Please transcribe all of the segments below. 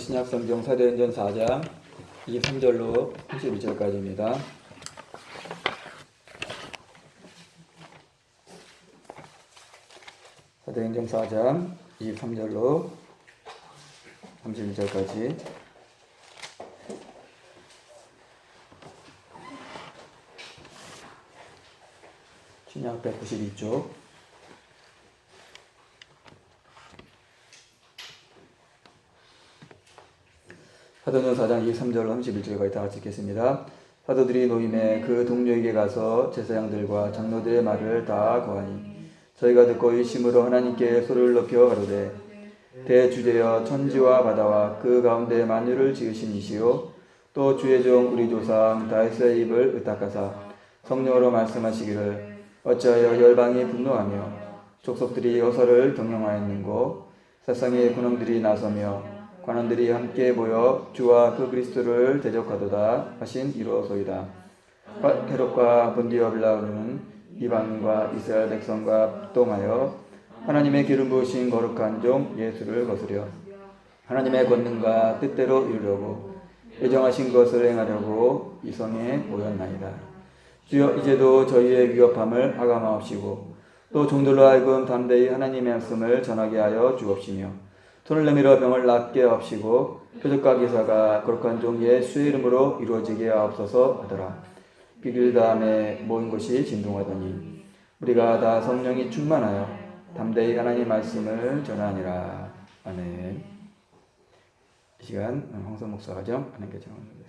신약 성경 사도행전 4장 23절로 32절까지입니다. 사도행전 4장 23절로 31절까지 신약 192쪽 사도는 4장 23절로 31절까지 다 같이 읽겠습니다. 사도들이 노임에 그 동료에게 가서 제사장들과 장로들의 말을 다 거하니 저희가 듣고 일심으로 하나님께 소리를 높여 가로되 대주제여 천지와 바다와 그 가운데 만유를 지으신 이시요 또 주의 종 우리 조상 다윗의 입을 의탁하사 성령으로 말씀하시기를 어찌하여 열방이 분노하며 족속들이 여서를 경영하였는고 세상의 군왕들이 나서며 관원들이 함께 모여 주와 그 그리스도를 대적하도다 하신 이로소이다. 헤롯과 본디오 빌라는 이방인과 이스라엘 백성과 합동하여 하나님의 기름 부으신 거룩한 종 예수를 거스려 하나님의 권능과 뜻대로 이루려고 예정하신 것을 행하려고 이 성에 모였나이다. 주여 이제도 저희의 위협함을 하감하옵시고 또 종들로 하여금 담대히 하나님의 말씀을 전하게 하여 주옵시며 손을 내밀어 병을 낫게 하옵시고 표적과 기사가 거룩한 종 예수의 이름으로 이루어지게 하옵소서 하더라. 비길 다음에 모인 것이 진동하더니 우리가 다 성령이 충만하여 담대히 하나님 말씀을 전하니라. 아멘. 이 시간 황선 목사가 좀 하나님께 정하는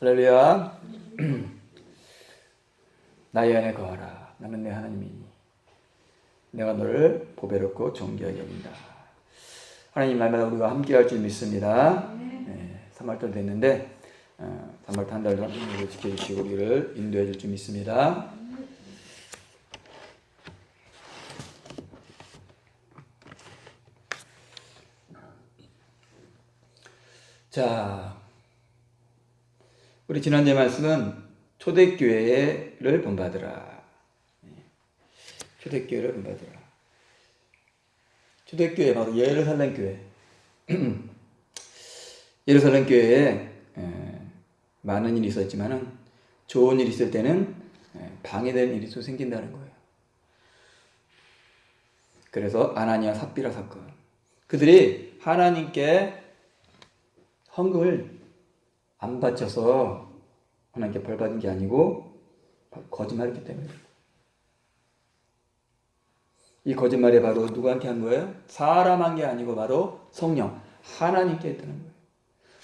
할렐루야. 나의 안에 거하라. 나는 내 하나님이니. 내가 너를 보배롭고 존귀하게 여긴다. 하나님 말마다 우리가 함께 할 줄 믿습니다. 네, 3월달 됐는데, 어, 3월달 한 달도 우리를 지켜주시고 우리를 인도해 줄 줄 믿습니다. 자, 우리 지난주에 말씀은 초대교회를 본받으라. 초대교회를 본받으라. 초대교회 바로 예루살렘 교회. 예루살렘 교회에 많은 일이 있었지만은 좋은 일이 있을 때는 예, 방해되는 일이 또 생긴다는 거예요. 그래서 아나니아 삽비라 사건. 그들이 하나님께 헌금을 안 바쳐서 하나님께 벌 받은 게 아니고 거짓말했기 때문에. 이 거짓말이 바로 누구한테 한 거예요? 사람 한 게 아니고 바로 성령 하나님께 했다는 거예요.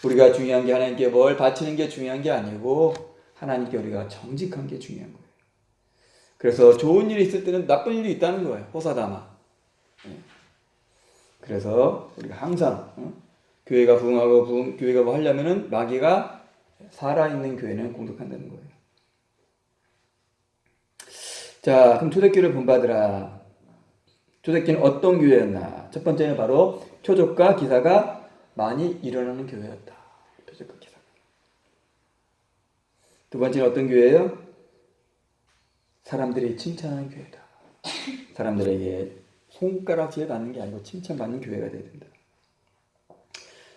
우리가 중요한 게 하나님께 뭘 바치는 게 중요한 게 아니고 하나님께 우리가 정직한 게 중요한 거예요. 그래서 좋은 일이 있을 때는 나쁜 일이 있다는 거예요. 호사다마. 예. 그래서 우리가 항상 어? 교회가 부흥하고 부흥, 교회가 뭐 하려면은 마귀가 살아있는 교회는 공격한다는 거예요. 자, 그럼 초대교회를 본받으라. 초대교회는 어떤 교회였나? 첫 번째는 바로 표적과 기사가 많이 일어나는 교회였다. 표적과 기사가. 두 번째는 어떤 교회예요? 사람들이 칭찬하는 교회다. 사람들에게 손가락질 받는 게 아니고 칭찬받는 교회가 돼야 된다.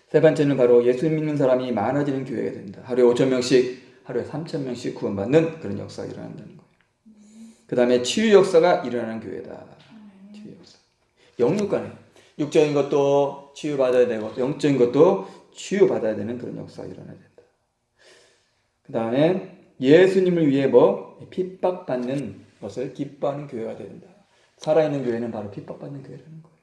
세 번째는 바로 예수 믿는 사람이 많아지는 교회가 된다. 하루에 5천 명씩, 하루에 3천 명씩 구원받는 그런 역사가 일어난다는 거예요. 그 다음에 치유 역사가 일어나는 교회다. 치유 역사. 영육간에 육적인 것도 치유받아야 되고 영적인 것도 치유받아야 되는 그런 역사가 일어나야 된다. 그 다음에 예수님을 위해 뭐 핍박받는 것을 기뻐하는 교회가 된다. 살아있는 교회는 바로 핍박받는 교회라는 거예요.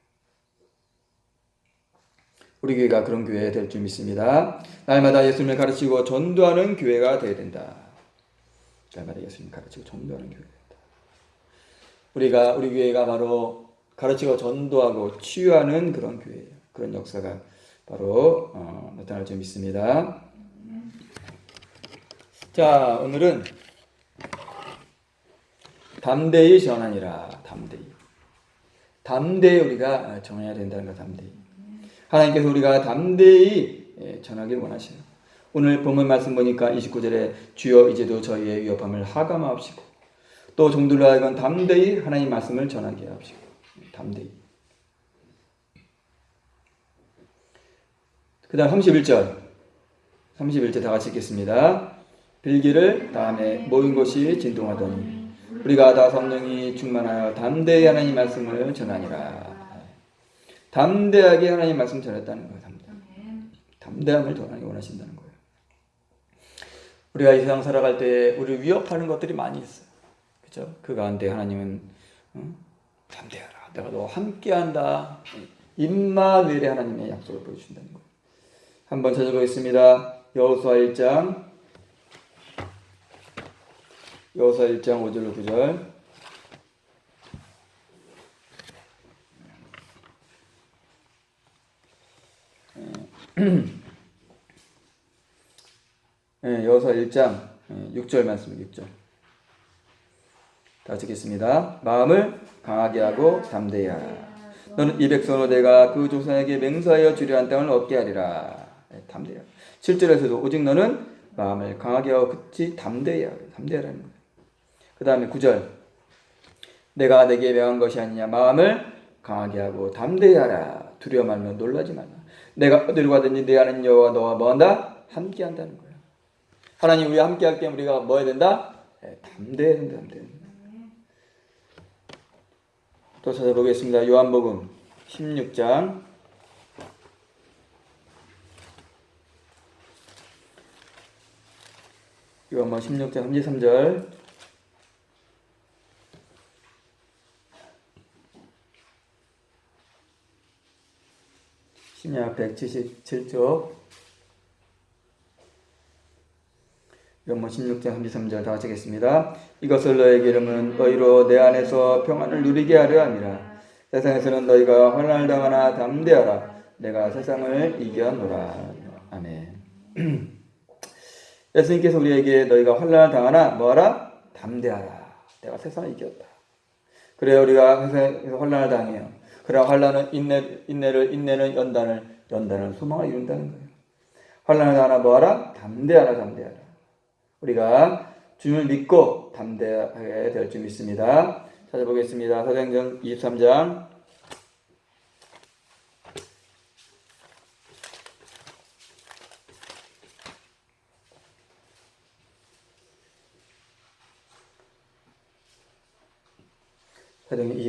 우리 교회가 그런 교회가 될줄 믿습니다. 날마다 예수님을 가르치고 전도하는 교회가 되어야 된다. 날마다 예수님을 가르치고 전도하는 교회가 된다. 우리가 우리 교회가 바로 가르치고 전도하고 치유하는 그런 교회예요. 그런 역사가 바로 어, 나타날 줄 믿습니다. 자, 오늘은 담대히 전하니라. 담대히. 담대히 우리가 전해야 된다는 거 담대히. 하나님께서 우리가 담대히 예, 전하길 원하시요 오늘 본문 말씀 보니까 29절에 주여 이제도 저희의 위협함을 하감하옵시고 또 종들로 하여금 담대히 하나님 말씀을 전하게 하옵시고 담대히. 그 다음 31절. 31절 다 같이 읽겠습니다. 빌기를 다음에 모인 곳이 진동하더니 우리가 다 성령이 충만하여 담대히 하나님 말씀을 전하니라. 담대하게 하나님 말씀 전했다는 거예요. 담대. 담대함을 전하기 원하신다는 거예요. 우리가 이 세상 살아갈 때 우리 위협하는 것들이 많이 있어요. 그렇죠? 그 가운데 하나님은 응? 담대하라. 내가 너 함께한다. 임마누엘의 하나님의 약속을 보여준다는 거예요. 한번 찾아보겠습니다. 여호수아 1장 여호수아 1장 5절로 9절 네, 여호수아 1장 6절 말씀 6절 다 듣겠습니다. 마음을 강하게 하고 담대히 하라. 너는 이 백성으로 내가 그 조상에게 맹세하여 주려 한 땅을 얻게 하리라. 네, 담대히 하라. 7절에서도 오직 너는 마음을 강하게 하고 그치 담대히 하라. 담대히 하라는 거예요. 그 다음에 9절 내가 내게 명한 것이 아니냐 마음을 강하게 하고 담대히 하라. 두려워 말며 놀라지 말라. 내가 어디로 가든지 내 하는 여호와 너와 뭐한다? 함께 한다는 거예요. 하나님 우리와 함께 할 때 우리가 뭐 해야 된다? 네, 담대해야 된다. 담대해야. 또 찾아보겠습니다. 요한복음 16장 요한복음 16장 33절 신약 177쪽 요한복음 16장 33절 다 같이 하겠습니다. 이것을 너에게 이름은 너희로 내 안에서 평안을 누리게 하려 함이라. 세상에서는 너희가 환난을 당하나 담대하라. 내가 세상을 이겨노라. 아멘. 예수님께서 우리에게 너희가 환난을 당하나 뭐하라? 담대하라. 내가 세상을 이겼다. 그래야 우리가 세상에서 환난을 당해요. 그래야 환난은 인내, 인내를 인내는 연단을 연단은 소망을 이룬다는 거예요. 환난을 당하나 뭐하라? 담대하라 담대하라. 우리가 주님을 믿고 담대하게 될 줄 믿습니다. 찾아보겠습니다. 사도행전 23장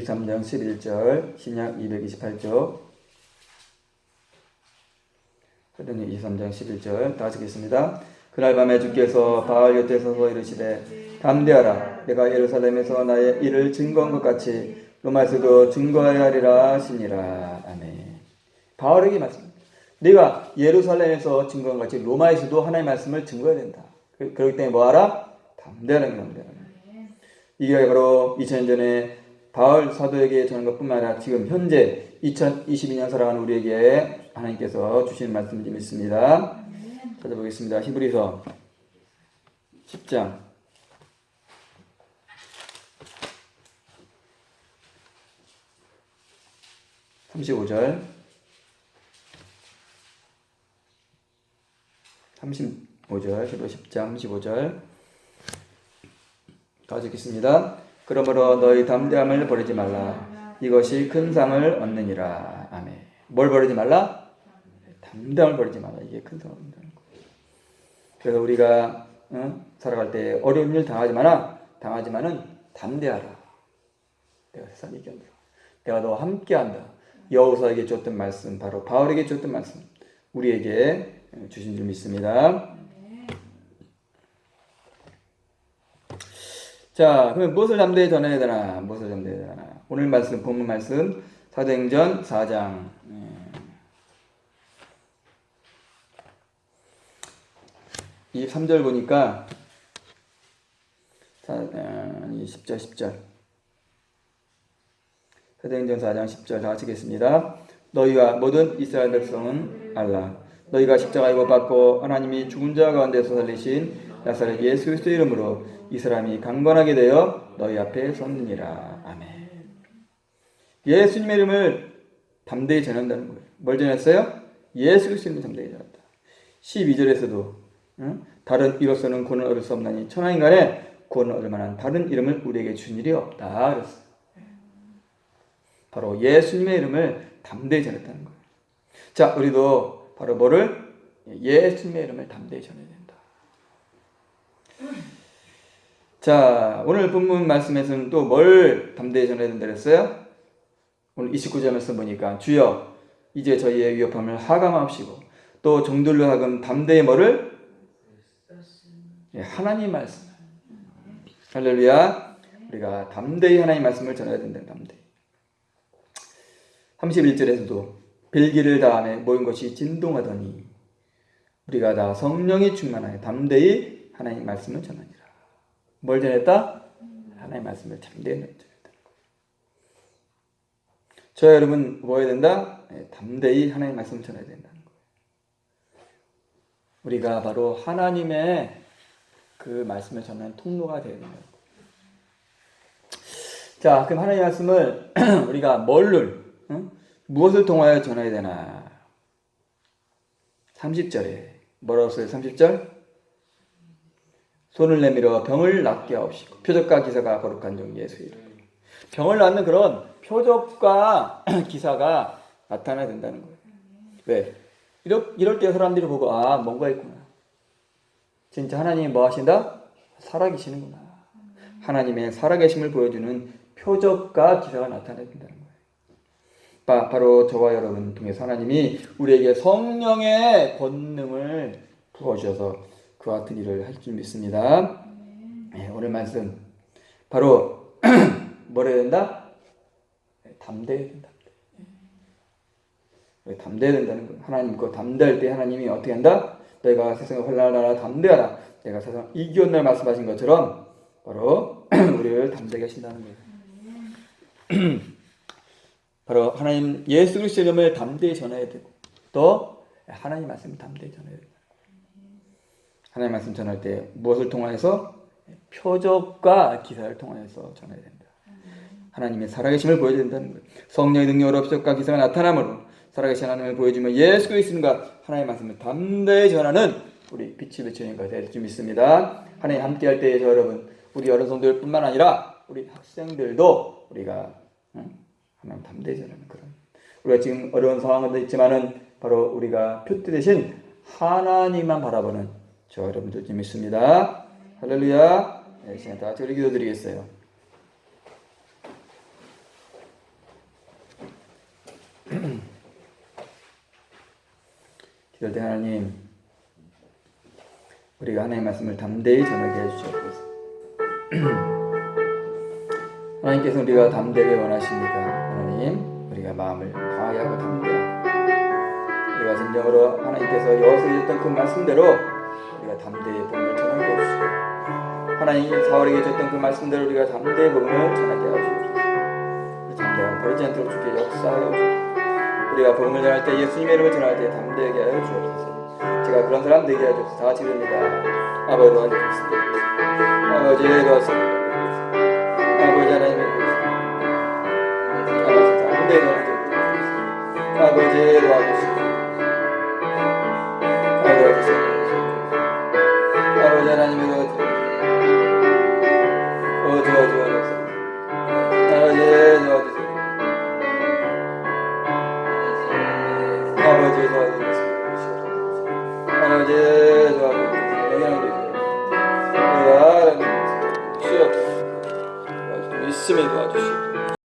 사도행 23장 11절 신약 228쪽 사도행 23장 11절 다 같이 읽겠습니다. 그날 밤에 주께서 바알 곁에 서서 이르시되 담대하라. 내가 예루살렘에서 나의 일을 증거한 것 같이 로마에서도 증거해야 하리라 하시니라. 아멘. 바울에게 말씀 네가 예루살렘에서 증거한 것 같이 로마에서도 하나님의 말씀을 증거해야 된다. 그- 그렇기 때문에 뭐하라? 담대하라 담대하라. 이게 바로 2000년 전에 바울 사도에게 전한 것뿐만 아니라 지금 현재 2022년 살아가는 우리에게 하나님께서 주시는 말씀 좀 있습니다. 찾아보겠습니다. 히브리서 10장 35절 35절 히브리 10장 35절 가져 읽겠습니다. 그러므로 너희 담대함을 버리지 말라. 이것이 큰 상을 얻느니라. 아멘. 뭘 버리지 말라? 담대함을 버리지 말라. 이게 큰 상을 얻는다는 거예요. 그래서 우리가 어? 살아갈 때 어려운 일 당하지 마라. 당하지만은 담대하라. 내가 세상 이겨낸다. 내가 너와 함께한다. 여호사에게 줬던 말씀, 바로 바울에게 줬던 말씀, 우리에게 주신 줄 믿습니다. 자, 그러면 무엇을 담대히 전해야 되나? 무엇을 담대히 되나? 오늘 말씀, 본문 말씀, 사도행전 4장. 이 3절 보니까, 사, 아니, 10절, 10절. 사도행전 4장 10절 다 같이 읽겠습니다. 너희와 모든 이스라엘 백성은 알라. 너희가 십자가에 못 박고 하나님이 죽은 자 가운데서 살리신 나사렛 예수 그리스도 이름으로 이 사람이 강건하게 되어 너희 앞에 섰느니라. 아멘. 예수님의 이름을 담대히 전한다는 거예요. 뭘 전했어요? 예수 그리스도 이름을 담대히 전했다. 12절에서도 응? 다른 이로서는 구원을 얻을 수 없나니 천하인 간에 구원을 얻을 만한 다른 이름을 우리에게 준 일이 없다. 그랬어요. 바로 예수님의 이름을 담대히 전했다는 거예요. 자, 우리도 바로 뭐를? 예수님의 이름을 담대히 전해야 된다. 자, 오늘 본문 말씀에서는 또 뭘 담대히 전해야 된다 그랬어요? 오늘 29절 말씀 보니까 주여 이제 저희의 위협함을 하감하시고 또 종들로 하금 담대히 뭐를? 예, 하나님 말씀. 할렐루야. 우리가 담대히 하나님 말씀을 전해야 된다. 담대히. 31절에서도 빌기를 다함에 모인 것이 진동하더니 우리가 다 성령이 충만하여 담대히 하나님 말씀을 전하니라. 뭘 전했다? 하나님 말씀을 담대히 전했다. 저 여러분 뭐 해야 된다? 네, 담대히 하나님 말씀을 전해야 된다는 거예요. 우리가 바로 하나님의 그 말씀을 전하는 통로가 되어야 된다. 자, 그럼 하나님 말씀을 우리가 뭘를 응? 무엇을 통하여 전해야 되나? 30절에 뭐라고 써요? 30절? 손을 내밀어 병을 낫게 하옵시고 표적과 기사가 거룩한 종 예수 이름. 병을 낫는 그런 표적과 기사가 나타나야 된다는 거예요. 왜? 이럴, 이럴 때 사람들이 보고 아 뭔가 있구나. 진짜 하나님이 뭐 하신다? 살아계시는구나. 하나님의 살아계심을 보여주는 표적과 기사가 나타나야 된다는 거예요. 바, 바로 저와 여러분 통해서 하나님이 우리에게 성령의 권능을 부어주셔서 일을 할줄 믿습니다. 네, 오늘 말씀 바로 뭐라 해야 된다? 네, 담대해야 된다. 네, 담대해야 된다는 거예요. 하나님 그 담대할 때 하나님이 어떻게 한다? 내가 세상을 환란하라 담대하라. 내가 세상 이기온날 말씀하신 것처럼 바로 우리를 담대하게 하신다는 거예요. 바로 하나님 예수 그리스도 이름을 담대히 전해야 되고 또 하나님 말씀을 담대히 전해야 된다. 하나님 말씀 전할 때 무엇을 통하여서 표적과 기사를 통하여서 전해야 된다. 하나님의 살아계심을 보여야 된다는 거예요. 성령의 능력으로 표적과 기사가 나타남으로 살아계신 하나님을 보여주며 예수 그리스도가 하나님의 말씀을 담대히 전하는 우리 빛이 비치는 것이 될줄 믿습니다. 하나님 함께할 때에 저 여러분 우리 어른 성들뿐만 아니라 우리 학생들도 우리가 응? 하나님 담대히 전하는 그런 우리가 지금 어려운 상황도 있지만은 바로 우리가 표대 대신 하나님만 바라보는 저 여러분들 좀 있습니다. 네, 할렐루야. 네, 시간 다 우리 기도드리겠어요. 기도할 때 하나님 우리가 하나님의 말씀을 담대히 전하게 해주시옵소서 하나님께서 우리가 담대를 원하십니다 하나님 우리가 마음을 다하게 하고 담대하고 우리가 진정으로 하나님께서 여호수아 주셨던 그 말씀대로 담대히 복음을 전하게 해주시고 하나님 사월에게 줬던 그 말씀대로 우리가 담대히 복음을 전하게 하시옵소서. 우리 담대함 버리지 않도록 주께 역사하여 주옵소서. 우리가 복음을 전할 때 예수님의 이름을 전할 때 담대하게 하여 주옵소서. 제가 그런 사람 되게 하여 주옵소서. 다 지릅니다. 아버지 도와주겠습니다 아버지 도와주겠습니다 아버지 하나님의 아버지 담대히 도와주옵소서 아버지 도와주시고